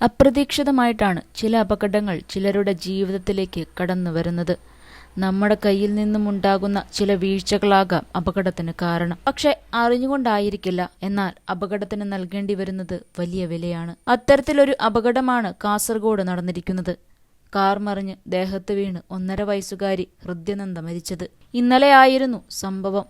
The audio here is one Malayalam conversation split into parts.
അപ്രതീക്ഷിതമായിട്ടാണ് ചില അപകടങ്ങൾ ചിലരുടെ ജീവിതത്തിലേക്ക് കടന്നു വരുന്നത്. നമ്മുടെ കയ്യിൽ നിന്നും ഉണ്ടാകുന്ന ചില വീഴ്ചകളാകാം അപകടത്തിന് കാരണം. പക്ഷെ അറിഞ്ഞുകൊണ്ടായിരിക്കില്ല. എന്നാൽ അപകടത്തിന് നൽകേണ്ടി വരുന്നത് വലിയ വിലയാണ്. അത്തരത്തിലൊരു അപകടമാണ് കാസർഗോഡ് നടന്നിരിക്കുന്നത്. കാർ മറിഞ്ഞ് ദേഹത്ത് വീണ് ഒന്നര വയസ്സുകാരി ഹൃദ്യനന്ദ മരിച്ചത്. ഇന്നലെയായിരുന്നു സംഭവം.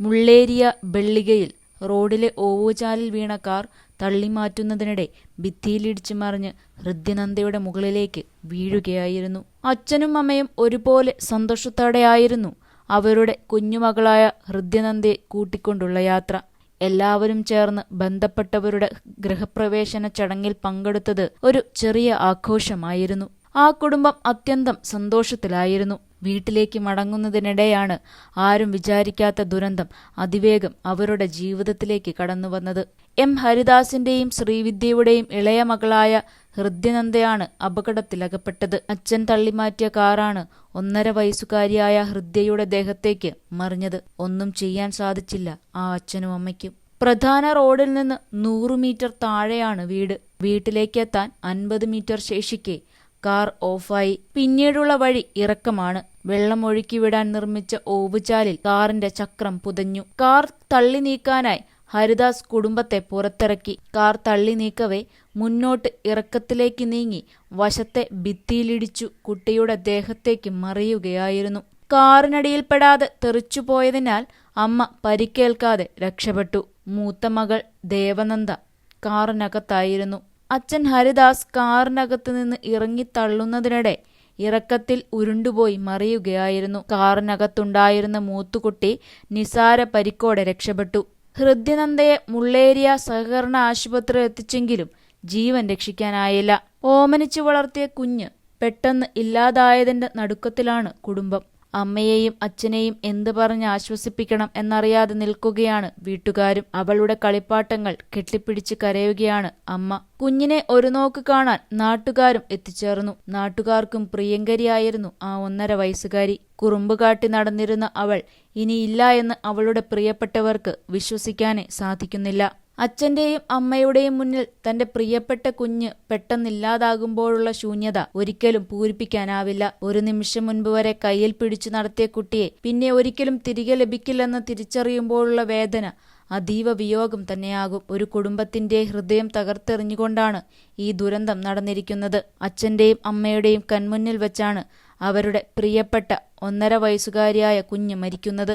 മുള്ളേരിയ ബെള്ളികയിൽ റോഡിലെ ഓവുചാലിൽ വീണ കാർ തള്ളിമാറ്റുന്നതിനിടെ ഭിത്തിയിലിടിച്ചു മറിഞ്ഞ് ഹൃദ്യനന്ദയുടെ മുകളിലേക്ക് വീഴുകയായിരുന്നു. അച്ഛനും അമ്മയും ഒരുപോലെ സന്തോഷത്തോടെയായിരുന്നു അവരുടെ കുഞ്ഞുമകളായ ഹൃദ്യനന്ദയെ കൂട്ടിക്കൊണ്ടുള്ള യാത്ര. എല്ലാവരും ചേർന്ന് ബന്ധപ്പെട്ടവരുടെ ഗൃഹപ്രവേശന ചടങ്ങിൽ പങ്കെടുത്തത് ഒരു ചെറിയ ആഘോഷമായിരുന്നു. ആ കുടുംബം അത്യന്തം സന്തോഷത്തിലായിരുന്നു. വീട്ടിലേക്ക് മടങ്ങുന്നതിനിടെയാണ് ആരും വിചാരിക്കാത്ത ദുരന്തം അതിവേഗം അവരുടെ ജീവിതത്തിലേക്ക് കടന്നുവന്നത് എം ഹരിദാസിന്റെയും ശ്രീവിദ്യയുടെയും ഇളയ മകളായ ഹൃദ്യനന്ദയാണ് അപകടത്തിലകപ്പെട്ടത്. അച്ഛൻ തള്ളിമാറ്റിയ കാറാണ് ഒന്നര വയസ്സുകാരിയായ ഹൃദ്യയുടെ ദേഹത്തേക്ക് മറിഞ്ഞത്. ഒന്നും ചെയ്യാൻ സാധിച്ചില്ല ആ അച്ഛനും അമ്മയ്ക്കും. പ്രധാന റോഡിൽ നിന്ന് നൂറു മീറ്റർ താഴെയാണ് വീട്. വീട്ടിലേക്കെത്താൻ അൻപത് മീറ്റർ ശേഷിക്കെ കാർ ഓഫായി. പിന്നീടുള്ള വഴി ഇറക്കമാണ്. വെള്ളം ഒഴുക്കി വിടാൻ നിർമ്മിച്ച ഓവുചാലിൽ കാറിന്റെ ചക്രം പുതഞ്ഞു. കാർ തള്ളി നീക്കാനായി ഹരിദാസ് കുടുംബത്തെ പുറത്തിറക്കി. കാർ തള്ളി നീക്കവേ മുന്നോട്ട് ഇറക്കത്തിലേക്ക് നീങ്ങി വശത്തെ ഭിത്തിയിലിടിച്ചു കുട്ടിയുടെ ദേഹത്തേക്ക് മറിയുകയായിരുന്നു. കാറിനടിയിൽപ്പെടാതെ തെറിച്ചുപോയതിനാൽ അമ്മ പരിക്കേൽക്കാതെ രക്ഷപ്പെട്ടു. മൂത്ത മകൾ ദേവനന്ദ കാറിനകത്തായിരുന്നു. അച്ഛൻ ഹരിദാസ് കാറിനകത്ത് നിന്ന് ഇറങ്ങി തള്ളുന്നതിനിടെ ഇറക്കത്തിൽ ഉരുണ്ടുപോയി മറിയുകയായിരുന്നു. കാറിനകത്തുണ്ടായിരുന്ന മൂത്തുകുട്ടി നിസാര പരിക്കോടെ രക്ഷപ്പെട്ടു. ഹൃദ്യനന്ദയെ മുള്ളേരിയ സഹകരണ ആശുപത്രി എത്തിച്ചെങ്കിലും ജീവൻ രക്ഷിക്കാനായില്ല. ഓമനിച്ചു വളർത്തിയ കുഞ്ഞ് പെട്ടെന്ന് ഇല്ലാതായതിന്റെ നടുക്കത്തിലാണ് കുടുംബം. അമ്മയെയും അച്ഛനെയും എന്ത് പറഞ്ഞ് ആശ്വസിപ്പിക്കണം എന്നറിയാതെ നിൽക്കുകയാണ് വീട്ടുകാരും. അവളുടെ കളിപ്പാട്ടങ്ങൾ കെട്ടിപ്പിടിച്ച് കരയുകയാണ് അമ്മ. കുഞ്ഞിനെ ഒരു നോക്ക് കാണാൻ നാട്ടുകാരും എത്തിച്ചേർന്നു. നാട്ടുകാർക്കും പ്രിയങ്കരിയായിരുന്നു ആ ഒന്നര വയസ്സുകാരി. കുറുമ്പ് കാട്ടി നടന്നിരുന്ന അവൾ ഇനിയില്ല എന്ന് അവളുടെ പ്രിയപ്പെട്ടവർക്ക് വിശ്വസിക്കാനേ സാധിക്കുന്നില്ല. അച്ഛന്റെയും അമ്മയുടെയും മുന്നിൽ തന്റെ പ്രിയപ്പെട്ട കുഞ്ഞ് പെട്ടെന്നില്ലാതാകുമ്പോഴുള്ള ശൂന്യത ഒരിക്കലും പൂരിപ്പിക്കാനാവില്ല. ഒരു നിമിഷം മുൻപ് വരെ കയ്യിൽ പിടിച്ചു നടത്തിയ കുട്ടിയെ പിന്നെ ഒരിക്കലും തിരികെ ലഭിക്കില്ലെന്ന് തിരിച്ചറിയുമ്പോഴുള്ള വേദന അതീവ വിയോഗം തന്നെയാകും. ഒരു കുടുംബത്തിന്റെ ഹൃദയം തകർത്തെറിഞ്ഞുകൊണ്ടാണ് ഈ ദുരന്തം നടന്നിരിക്കുന്നത്. അച്ഛന്റെയും അമ്മയുടെയും കൺമുന്നിൽ വെച്ചാണ് അവരുടെ പ്രിയപ്പെട്ട ഒന്നര വയസ്സുകാരിയായ കുഞ്ഞ് മരിക്കുന്നത്.